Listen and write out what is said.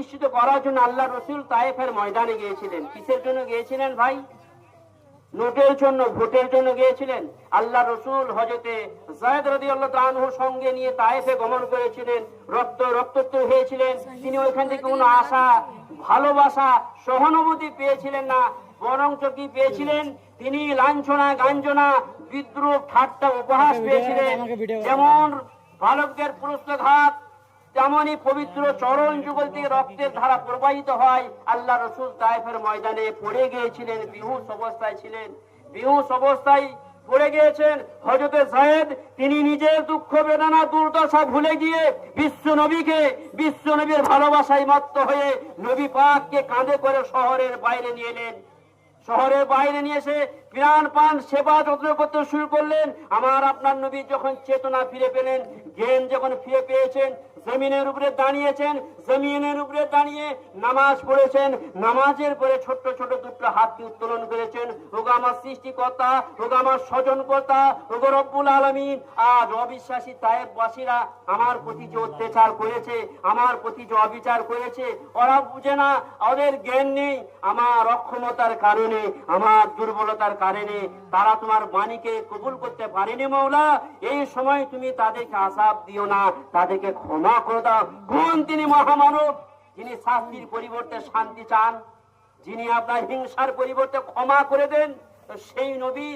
প্রতিষ্ঠিত করার জন্য আল্লাহ রসুল তায়েফের ময়দানে গিয়েছিলেন। কিসের জন্য গিয়েছিলেন ভাই? নোটের জন্য ভোটের জন্য গিয়েছিলেন। আল্লাহ রসুল হজরতে জায়দ রদি আল্লাহ সঙ্গে নিয়ে তায়েফে গমন করেছিলেন রক্ত রক্তত্ব হয়েছিলেন। তিনি ওইখান থেকে কোনো আশা ভালোবাসা সহানুভূতি পেয়েছিলেন না বরঞ্চ কি পেয়েছিলেন? তিনি লাঞ্ছনা গাঞ্জনা বিদ্রুপ ঠাট্টা উপহাস পেয়েছিলেন। যেমন বালকদের পুরস্কারঘাত তেমনই পবিত্র চরণ যুগল থেকে রক্তের ধারা প্রবাহিত হয়। আল্লাহ রসুল তাইফের ময়দানে পড়ে গিয়েছিলেন বিহুস অবস্থায় ছিলেন। বিহুস অবস্থায় পড়ে গিয়েছেন হজরতে জায়েদ তিনি নিজের দুঃখ বেদনা দুর্দশা ভুলে গিয়ে বিশ্ব নবীকে, বিশ্ব নবীর ভালোবাসায় মত্ত হয়ে নবী পাককে কাঁধে করে শহরের বাইরে নিয়ে এলেন। শহরের বাইরে নিয়ে এসে প্রাণ পান, সেবা যত্ন করতে শুরু করলেন। আমার আপনার নবী যখন চেতনা ফিরে পেলেন, জ্ঞান যখন ফিরে পেয়েছেন, জমিনের উপরে দাঁড়িয়েছেন, জমিনের উপরে দাঁড়িয়ে নামাজ পড়েছেন, নামাজের পরে ছোট্ট ছোট দুটো হাতকে উত্তোলন করেছেন, ওগো আমার সৃষ্টিকর্তা, ওগো আমার স্বজনকর্তা, ওগো রব্বুল আলমিন। আজ অবিশ্বাসী তায়েববাসীরা আমার প্রতি যে অত্যাচার করেছে, আমার প্রতি যে অবিচার করেছে, ওরা বুঝে না, ওদের জ্ঞান নেই, আমার অক্ষমতার কারণে। আমার দুর্বলতার কারণে তারা তোমার বাণীকে কবুল করতে পারেনি মৌলা। এই সময় তুমি তাদেরকে আসাব দিও না, তাদেরকে ক্ষমা করে দাও। কোন তিনি মহামানব, যিনি শাস্তির পরিবর্তে শান্তি চান, যিনি আপনার হিংসার পরিবর্তে ক্ষমা করে দেন সেই নবী